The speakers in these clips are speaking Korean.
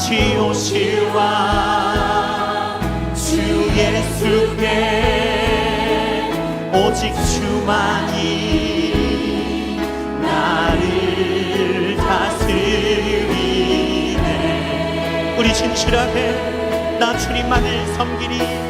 다시 오실 왕주 예수께 오직 주만이 나를 다스리네. 우리 진실하게 나 주님만을 섬기리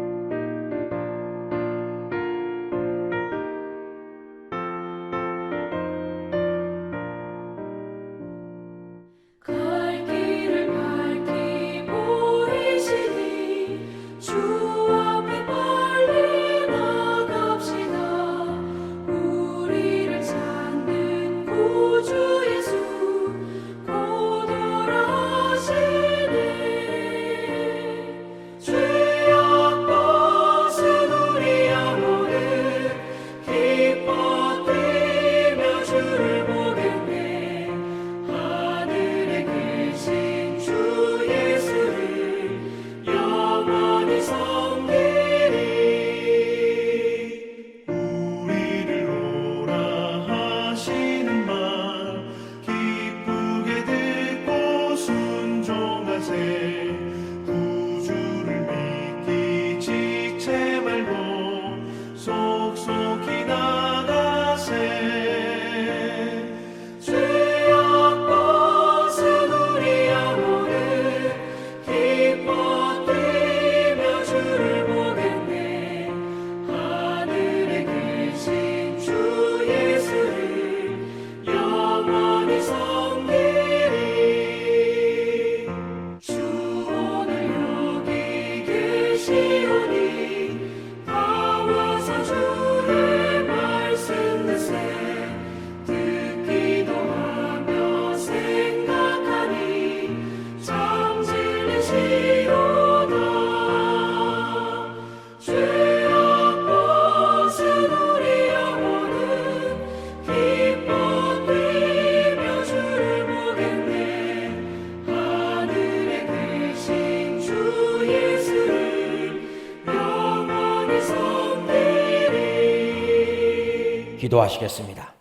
기도하시겠습니다.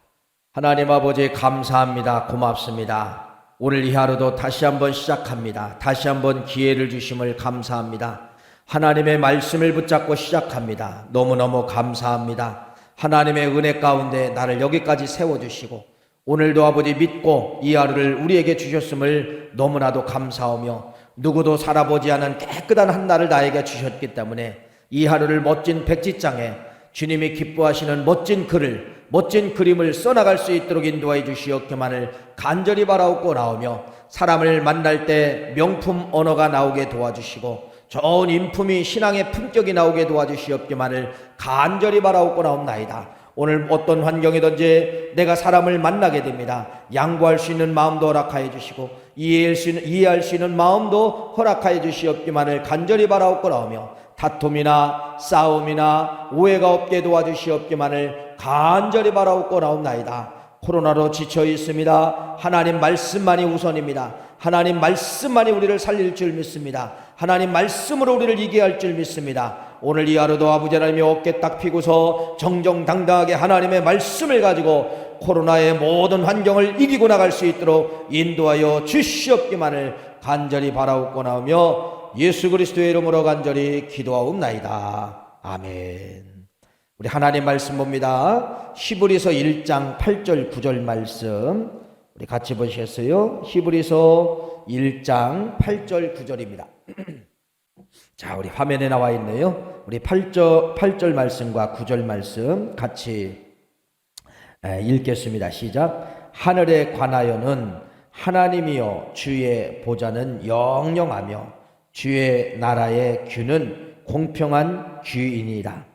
하나님 아버지 감사합니다. 고맙습니다. 오늘 이 하루도 다시 한번 시작합니다. 다시 한번 기회를 주심을 감사합니다. 하나님의 말씀을 붙잡고 시작합니다. 너무너무 감사합니다. 하나님의 은혜 가운데 나를 여기까지 세워주시고 오늘도 아버지 믿고 이 하루를 우리에게 주셨음을 너무나도 감사하며 누구도 살아보지 않은 깨끗한 한 날을 나에게 주셨기 때문에 이 하루를 멋진 백지장에 주님이 기뻐하시는 멋진 글을 멋진 그림을 써나갈 수 있도록 인도하여 주시옵기만을 간절히 바라옵고 나오며 사람을 만날 때 명품 언어가 나오게 도와주시고 좋은 인품이 신앙의 품격이 나오게 도와주시옵기만을 간절히 바라옵고 나옵나이다. 오늘 어떤 환경이든지 내가 사람을 만나게 됩니다. 양보할 수 있는 마음도 허락하여 주시고 이해할 수 있는, 이해할 수 있는 마음도 허락하여 주시옵기만을 간절히 바라옵고 나오며 다툼이나 싸움이나 오해가 없게 도와주시옵기만을 간절히 바라옵고 나옵나이다. 코로나로 지쳐 있습니다. 하나님 말씀만이 우선입니다. 하나님 말씀만이 우리를 살릴 줄 믿습니다. 하나님 말씀으로 우리를 이기게 할줄 믿습니다. 오늘 이 하루도 아버지 하나님이 어깨 딱 피고서 정정당당하게 하나님의 말씀을 가지고 코로나의 모든 환경을 이기고 나갈 수 있도록 인도하여 주시옵기만을 간절히 바라옵고 나오며 예수 그리스도의 이름으로 간절히 기도하옵나이다. 아멘. 우리 하나님 말씀 봅니다. 히브리서 1장 8절 9절 말씀 우리 같이 보시겠어요? 히브리서 1장 8절 9절입니다. 자, 우리 화면에 나와 있네요. 우리 8절 8절 말씀과 9절 말씀 같이 에, 읽겠습니다. 시작. 하늘에 관하여는 하나님이여 주의 보좌는 영영하며 주의 나라의 규는 공평한 규이니라.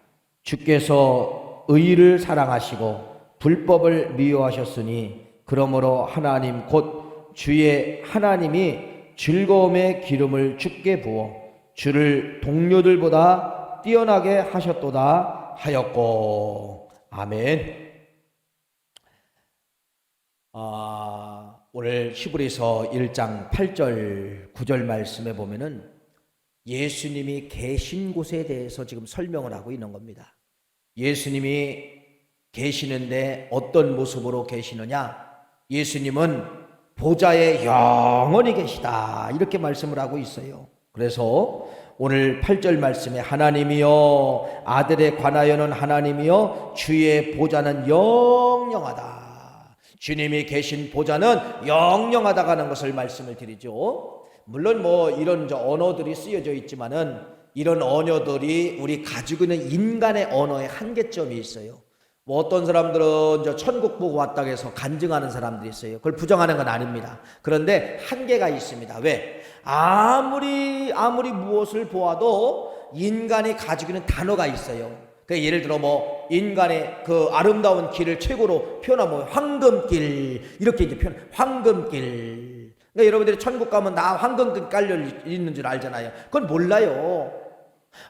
주께서 의를 사랑하시고 불법을 미워하셨으니 그러므로 하나님 곧 주의 하나님이 즐거움의 기름을 주께 부어 주를 동료들보다 뛰어나게 하셨도다 하였고 아멘. 아, 오늘 히브리서 1장 8절 9절 말씀에 보면은 예수님이 계신 곳에 대해서 지금 설명을 하고 있는 겁니다. 예수님이 계시는데 어떤 모습으로 계시느냐? 예수님은 보좌에 영원히 계시다. 이렇게 말씀을 하고 있어요. 그래서 오늘 8절 말씀에 하나님이여 아들에 관하여는 하나님이여 주의 보좌는 영영하다. 주님이 계신 보좌는 영영하다가 하는 것을 말씀을 드리죠. 물론 뭐 이런 저 언어들이 쓰여져 있지만은 이런 언어들이 우리 가지고 있는 인간의 언어의 한계점이 있어요. 뭐 어떤 사람들은 저 천국 보고 왔다고 해서 간증하는 사람들이 있어요. 그걸 부정하는 건 아닙니다. 그런데 한계가 있습니다. 왜? 아무리 아무리 무엇을 보아도 인간이 가지고 있는 단어가 있어요. 그 예를 들어 뭐 인간의 그 아름다운 길을 최고로 표현하면 황금길 이렇게 이제 표현 황금길. 그러니까 여러분들이 천국 가면 나 황금길 깔려 있는 줄 알잖아요. 그건 몰라요.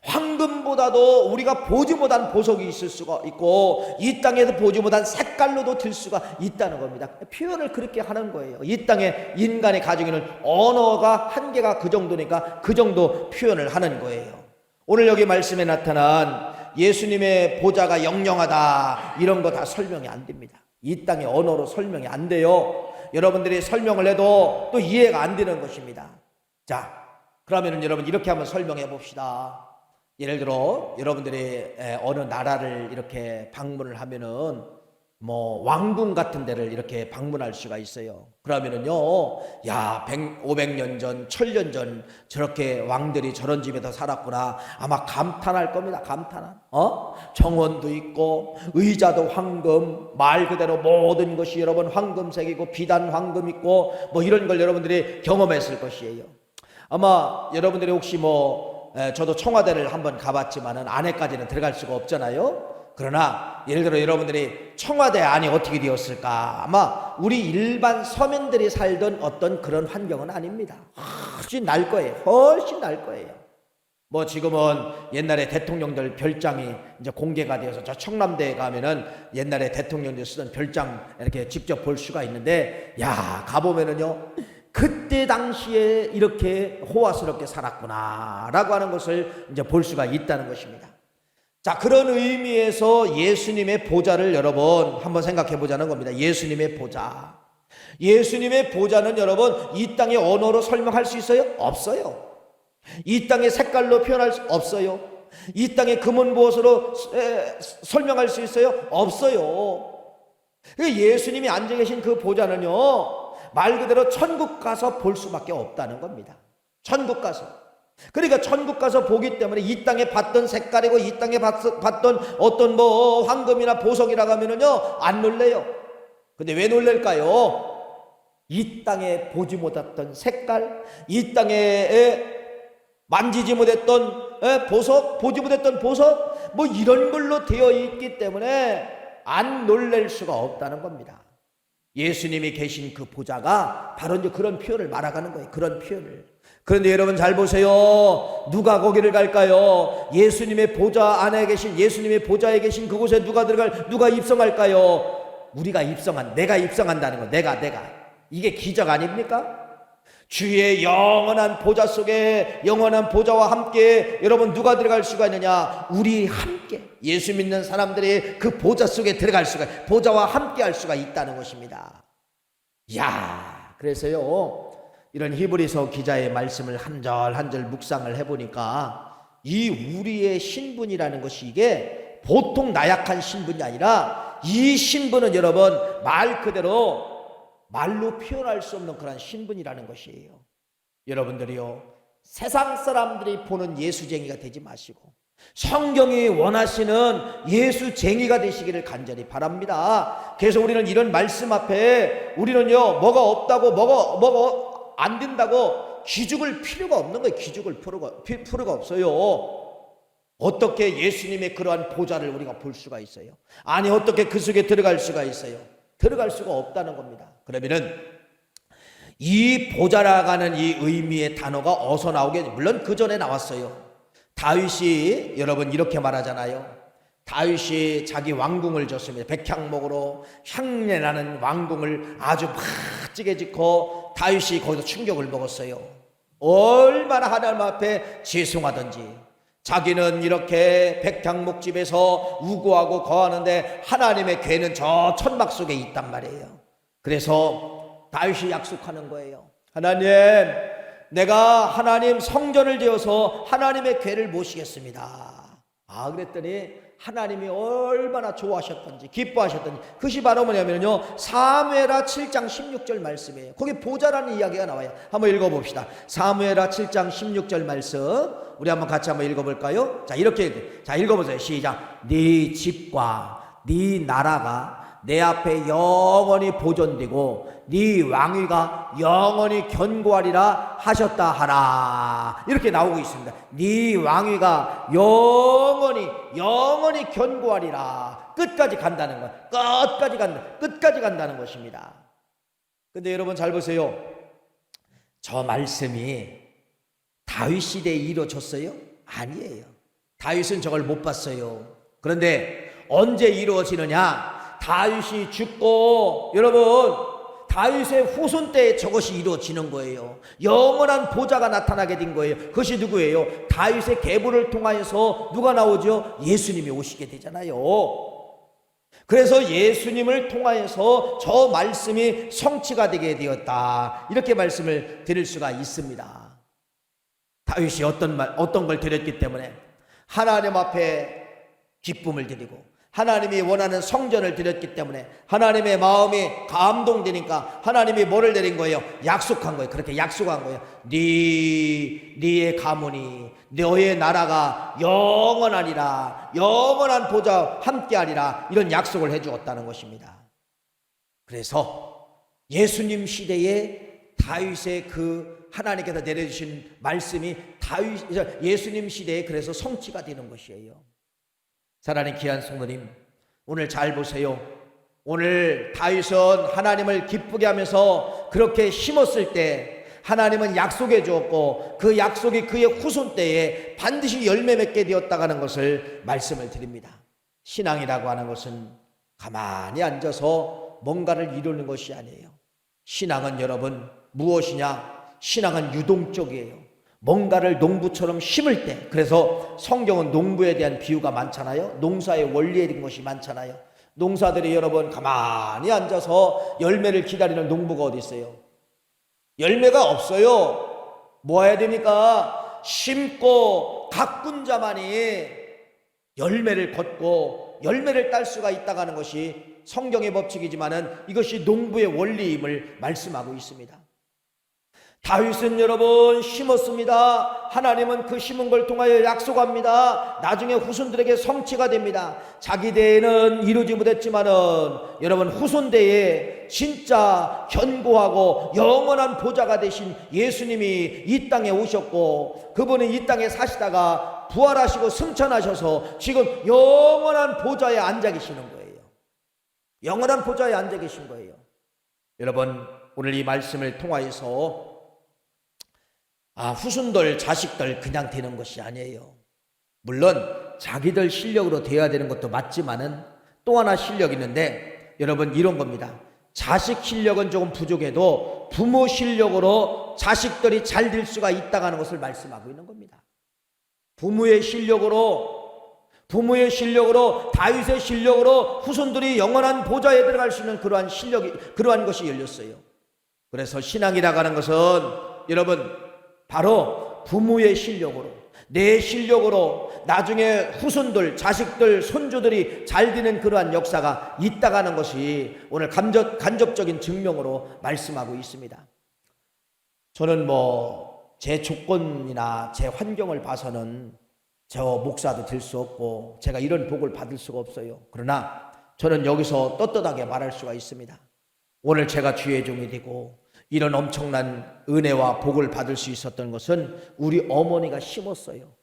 황금보다도 우리가 보지 못한 보석이 있을 수가 있고 이 땅에서 보지 못한 색깔로도 들 수가 있다는 겁니다. 표현을 그렇게 하는 거예요. 이 땅에 인간이 가지고 있는 언어가 한계가 그 정도니까 그 정도 표현을 하는 거예요. 오늘 여기 말씀에 나타난 예수님의 보좌가 영영하다 이런 거 다 설명이 안 됩니다. 이 땅의 언어로 설명이 안 돼요. 여러분들이 설명을 해도 또 이해가 안 되는 것입니다. 자, 그러면은 여러분 이렇게 한번 설명해 봅시다. 예를 들어 여러분들이 에, 어느 나라를 이렇게 방문을 하면은 뭐 왕궁 같은 데를 이렇게 방문할 수가 있어요. 그러면은요, 야, 100, 500년 전, 1000년 전 저렇게 왕들이 저런 집에서 살았구나. 아마 감탄할 겁니다. 감탄한. 어? 정원도 있고 의자도 황금, 말 그대로 모든 것이 여러분 황금색이고 비단 황금 있고 뭐 이런 걸 여러분들이 경험했을 것이에요. 아마 여러분들이 혹시 뭐 에, 저도 청와대를 한번 가봤지만은 안에까지는 들어갈 수가 없잖아요. 그러나 예를 들어 여러분들이 청와대 안이 어떻게 되었을까? 아마 우리 일반 서민들이 살던 어떤 그런 환경은 아닙니다. 훨씬 날 거예요. 훨씬 날 거예요. 뭐 지금은 옛날에 대통령들 별장이 이제 공개가 되어서 저 청남대에 가면은 옛날에 대통령들 쓰던 별장 이렇게 직접 볼 수가 있는데 야 가보면은요 그때 당시에 이렇게 호화스럽게 살았구나라고 하는 것을 이제 볼 수가 있다는 것입니다. 자, 그런 의미에서 예수님의 보좌를 여러분 한번 생각해 보자는 겁니다. 예수님의 보좌. 예수님의 보좌는 여러분 이 땅의 언어로 설명할 수 있어요? 없어요. 이 땅의 색깔로 표현할 수 없어요. 이 땅의 금은 무엇으로 에, 설명할 수 있어요? 없어요. 그 예수님이 앉아 계신 그 보좌는요, 말 그대로 천국 가서 볼 수밖에 없다는 겁니다. 천국 가서. 그러니까 천국 가서 보기 때문에 이 땅에 봤던 색깔이고 이 땅에 봤- 봤던 어떤 뭐 황금이나 보석이라고 하면은요, 안 놀래요. 근데 왜 놀랄까요? 이 땅에 보지 못했던 색깔, 이 땅에 에, 만지지 못했던 에, 보석, 보지 못했던 보석, 뭐 이런 걸로 되어 있기 때문에 안 놀랄 수가 없다는 겁니다. 예수님이 계신 그 보좌가 바로 이제 그런 표현을 말아가는 거예요. 그런 표현을. 그런데 여러분 잘 보세요. 누가 거기를 갈까요? 예수님의 보좌 안에 계신 예수님의 보좌에 계신 그곳에 누가 들어갈 누가 입성할까요? 우리가 입성한 내가 입성한다는 거. 내가 내가. 이게 기적 아닙니까? 주의 영원한 보좌 속에 영원한 보좌와 함께 여러분 누가 들어갈 수가 있느냐? 우리 함께 예수 믿는 사람들이 그 보좌 속에 들어갈 수가 보좌와 함께 할 수가 있다는 것입니다. 야, 그래서요. 이런 히브리서 기자의 말씀을 한 절 한 절 묵상을 해 보니까 이 우리의 신분이라는 것이 이게 보통 나약한 신분이 아니라 이 신분은 여러분 말 그대로 말로 표현할 수 없는 그런 신분이라는 것이에요. 여러분들이요. 세상 사람들이 보는 예수쟁이가 되지 마시고 성경이 원하시는 예수쟁이가 되시기를 간절히 바랍니다. 그래서 우리는 이런 말씀 앞에 우리는요, 뭐가 없다고, 뭐가, 뭐가 안 된다고 기죽을 필요가 없는 거예요. 기죽을 필요가, 피- 필요가 없어요. 어떻게 예수님의 그러한 보좌를 우리가 볼 수가 있어요? 아니, 어떻게 그 속에 들어갈 수가 있어요? 들어갈 수가 없다는 겁니다. 그러면은 이 보좌라가는 이 의미의 단어가 어디서 나오게 물론 그 전에 나왔어요. 다윗이 여러분 이렇게 말하잖아요. 다윗이 자기 왕궁을 줬습니다. 백향목으로 향내나는 왕궁을 아주 멋지게 짓고 다윗이 거기서 충격을 먹었어요. 얼마나 하나님 앞에 죄송하던지 자기는 이렇게 백향목 집에서 우고하고 거하는데 하나님의 괴는 저 천막 속에 있단 말이에요. 그래서 다윗이 약속하는 거예요. 하나님, 내가 하나님 성전을 지어서 하나님의 괴를 모시겠습니다. 아, 그랬더니 하나님이 얼마나 좋아하셨던지 기뻐하셨던지. 그것이 바로 뭐냐면요. 사무엘하 7장 16절 말씀이에요. 거기 보좌라는 이야기가 나와요. 한번 읽어 봅시다. 사무엘하 7장 16절 말씀. 우리 한번 같이 한번 읽어 볼까요? 자 이렇게 자 읽어 보세요. 시작. 네 집과 네 나라가 내 앞에 영원히 보존되고 네 왕위가 영원히 견고하리라 하셨다 하라 이렇게 나오고 있습니다. 네 왕위가 영원히 영원히 견고하리라 끝까지 간다는 것, 끝까지 간다, 끝까지 간다는 것입니다. 근데 여러분 잘 보세요. 저 말씀이 다윗 시대에 이루어졌어요? 아니에요. 다윗은 저걸 못 봤어요. 그런데 언제 이루어지느냐? 다윗이 죽고 여러분 다윗의 후손 때에 저것이 이루어지는 거예요. 영원한 보좌가 나타나게 된 거예요. 그것이 누구예요? 다윗의 계보를 통하여서 누가 나오죠? 예수님이 오시게 되잖아요. 그래서 예수님을 통하여서 저 말씀이 성취가 되게 되었다. 이렇게 말씀을 드릴 수가 있습니다. 다윗이 어떤 말, 어떤 걸 드렸기 때문에 하나님 앞에 기쁨을 드리고 하나님이 원하는 성전을 드렸기 때문에 하나님의 마음이 감동되니까 하나님이 뭐를 내린 거예요? 약속한 거예요. 그렇게 약속한 거예요. 네 네의 가문이 너의 나라가 영원하리라. 영원한 보좌 함께하리라. 이런 약속을 해 주었다는 것입니다. 그래서 예수님 시대에 다윗의 그 하나님께서 내려 주신 말씀이 다윗 예수님 시대에 그래서 성취가 되는 것이에요. 사랑하는 귀한 성도님, 오늘 잘 보세요. 오늘 다윗은 하나님을 기쁘게 하면서 그렇게 심었을 때 하나님은 약속해 주었고 그 약속이 그의 후손 때에 반드시 열매 맺게 되었다가는 것을 말씀을 드립니다. 신앙이라고 하는 것은 가만히 앉아서 뭔가를 이루는 것이 아니에요. 신앙은 여러분 무엇이냐? 신앙은 유동적이에요. 뭔가를 농부처럼 심을 때 그래서 성경은 농부에 대한 비유가 많잖아요. 농사의 원리에 대한 것이 많잖아요. 농사들이 여러분 가만히 앉아서 열매를 기다리는 농부가 어디 있어요? 열매가 없어요. 뭐 해야 됩니까? 심고 가꾼 자만이 열매를 걷고 열매를 딸 수가 있다고 하는 것이 성경의 법칙이지만은 이것이 농부의 원리임을 말씀하고 있습니다. 다윗은 여러분 심었습니다. 하나님은 그 심은 걸 통하여 약속합니다. 나중에 후손들에게 성취가 됩니다. 자기 대에는 이루지 못했지만은 여러분 후손 대에 진짜 견고하고 영원한 보좌가 되신 예수님이 이 땅에 오셨고 그분은 이 땅에 사시다가 부활하시고 승천하셔서 지금 영원한 보좌에 앉아 계시는 거예요. 영원한 보좌에 앉아 계신 거예요. 여러분 오늘 이 말씀을 통하여서 아, 후손들, 자식들 그냥 되는 것이 아니에요. 물론 자기들 실력으로 돼야 되는 것도 맞지만은 또 하나 실력이 있는데 여러분 이런 겁니다. 자식 실력은 조금 부족해도 부모 실력으로 자식들이 잘 될 수가 있다는 것을 말씀하고 있는 겁니다. 부모의 실력으로 부모의 실력으로 다윗의 실력으로 후손들이 영원한 보좌에 들어갈 수 있는 그러한 실력이 그러한 것이 열렸어요. 그래서 신앙이라고 하는 것은 여러분 바로 부모의 실력으로 내 실력으로 나중에 후손들, 자식들, 손주들이 잘 되는 그러한 역사가 있다가는 것이 오늘 간접, 간접적인 증명으로 말씀하고 있습니다. 저는 뭐 제 조건이나 제 환경을 봐서는 저 목사도 될 수 없고 제가 이런 복을 받을 수가 없어요. 그러나 저는 여기서 떳떳하게 말할 수가 있습니다. 오늘 제가 주의 종이 되고 이런 엄청난 은혜와 복을 받을 수 있었던 것은 우리 어머니가 심었어요.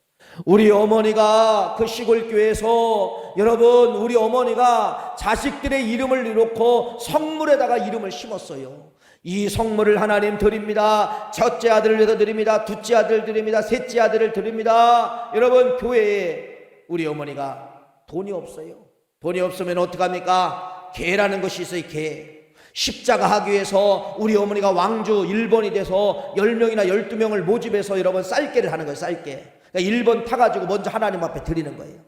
우리 어머니가 그 시골 교회에서 여러분 우리 어머니가 자식들의 이름을 놓고 성물에다가 이름을 심었어요. 이 성물을 하나님 드립니다. 첫째 아들을 위해서 드립니다. 둘째 아들 드립니다. 셋째 아들을 드립니다. 여러분 교회에 우리 어머니가 돈이 없어요. 돈이 없으면 어떡합니까? 개라는 것이 있어요. 개. 십자가 하기 위해서 우리 어머니가 왕주 1번이 돼서 10명이나 12명을 모집해서 여러분 쌀개를 하는 거예요, 쌀개. 그러니까 1번 타가지고 먼저 하나님 앞에 드리는 거예요.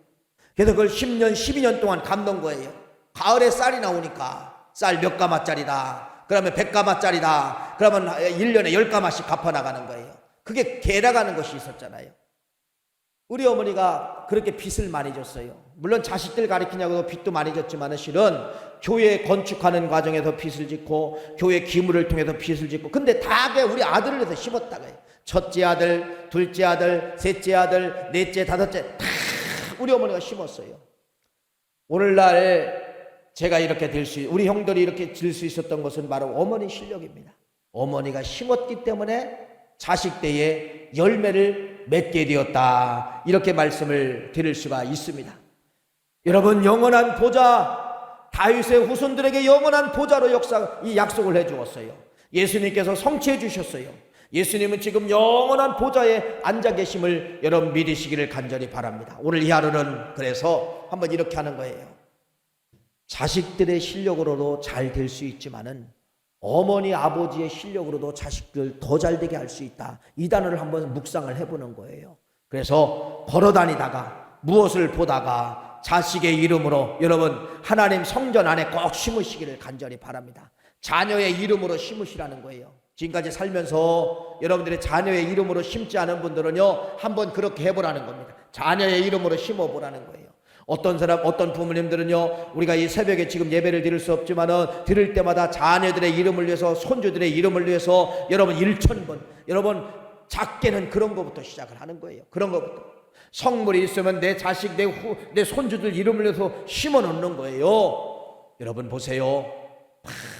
그래서 그걸 10년, 12년 동안 감는 거예요. 가을에 쌀이 나오니까 쌀 몇 가마짜리다. 그러면 100가마짜리다. 그러면 1년에 10가마씩 갚아나가는 거예요. 그게 개라가는 것이 있었잖아요. 우리 어머니가 그렇게 빚을 많이 졌어요. 물론 자식들 가리키냐고 빚도 많이 졌지만 실은 교회 건축하는 과정에서 빚을 짓고 교회 기물을 통해서 빚을 짓고 근데 다 그게 우리 아들을 위해서 심었다고요. 첫째 아들, 둘째 아들, 셋째 아들, 넷째, 다섯째 다 우리 어머니가 심었어요. 오늘날 제가 이렇게 될 수, 우리 형들이 이렇게 질 수 있었던 것은 바로 어머니 실력입니다. 어머니가 심었기 때문에 자식 때에 열매를 맺게 되었다. 이렇게 말씀을 드릴 수가 있습니다. 여러분 영원한 보좌 다윗의 후손들에게 영원한 보좌로 역사 이 약속을 해 주었어요. 예수님께서 성취해 주셨어요. 예수님은 지금 영원한 보좌에 앉아 계심을 여러분 믿으시기를 간절히 바랍니다. 오늘 이 하루는 그래서 한번 이렇게 하는 거예요. 자식들의 실력으로도 잘 될 수 있지만은 어머니 아버지의 실력으로도 자식들 더 잘 되게 할 수 있다. 이 단어를 한번 묵상을 해보는 거예요. 그래서 걸어 다니다가 무엇을 보다가 자식의 이름으로 여러분 하나님 성전 안에 꼭 심으시기를 간절히 바랍니다. 자녀의 이름으로 심으시라는 거예요. 지금까지 살면서 여러분들의 자녀의 이름으로 심지 않은 분들은요 한번 그렇게 해보라는 겁니다. 자녀의 이름으로 심어보라는 거예요. 어떤 사람, 어떤 부모님들은요, 우리가 이 새벽에 지금 예배를 드릴 수 없지만은, 드릴 때마다 자녀들의 이름을 위해서, 손주들의 이름을 위해서, 여러분, 일천 번, 여러분, 작게는 그런 것부터 시작을 하는 거예요. 그런 것부터. 성물이 있으면 내 자식, 내 후, 내 손주들 이름을 위해서 심어 놓는 거예요. 여러분, 보세요.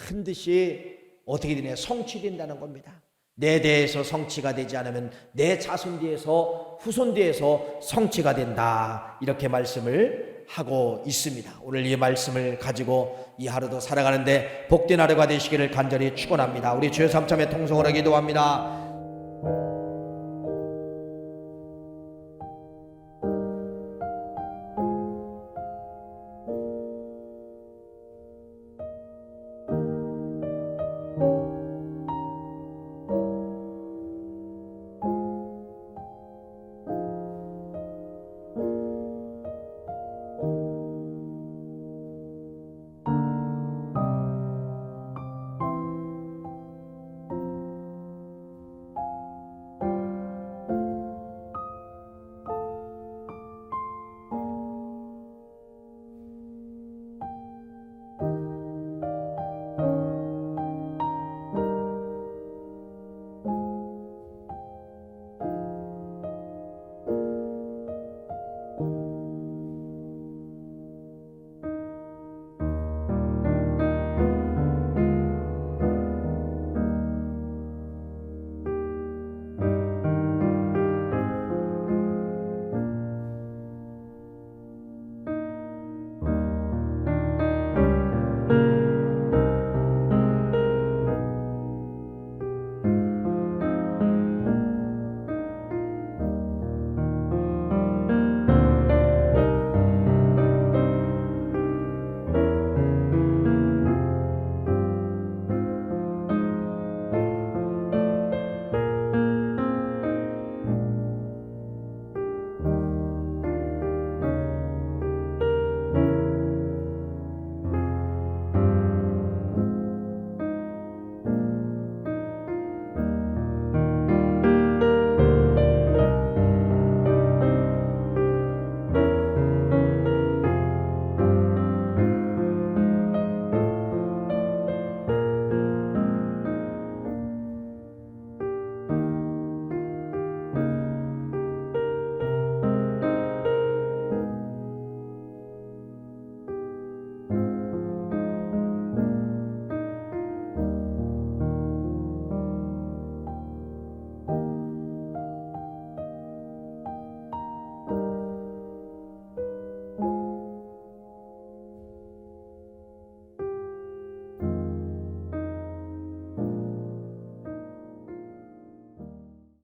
반드시 어떻게 되냐, 성취된다는 겁니다. 내 대에서 성취가 되지 않으면 내 자손 뒤에서 후손 뒤에서 성취가 된다. 이렇게 말씀을 하고 있습니다. 오늘 이 말씀을 가지고 이 하루도 살아가는데 복된 하루가 되시기를 간절히 축원합니다. 우리 주여 삼참의 통성으로 기도합니다.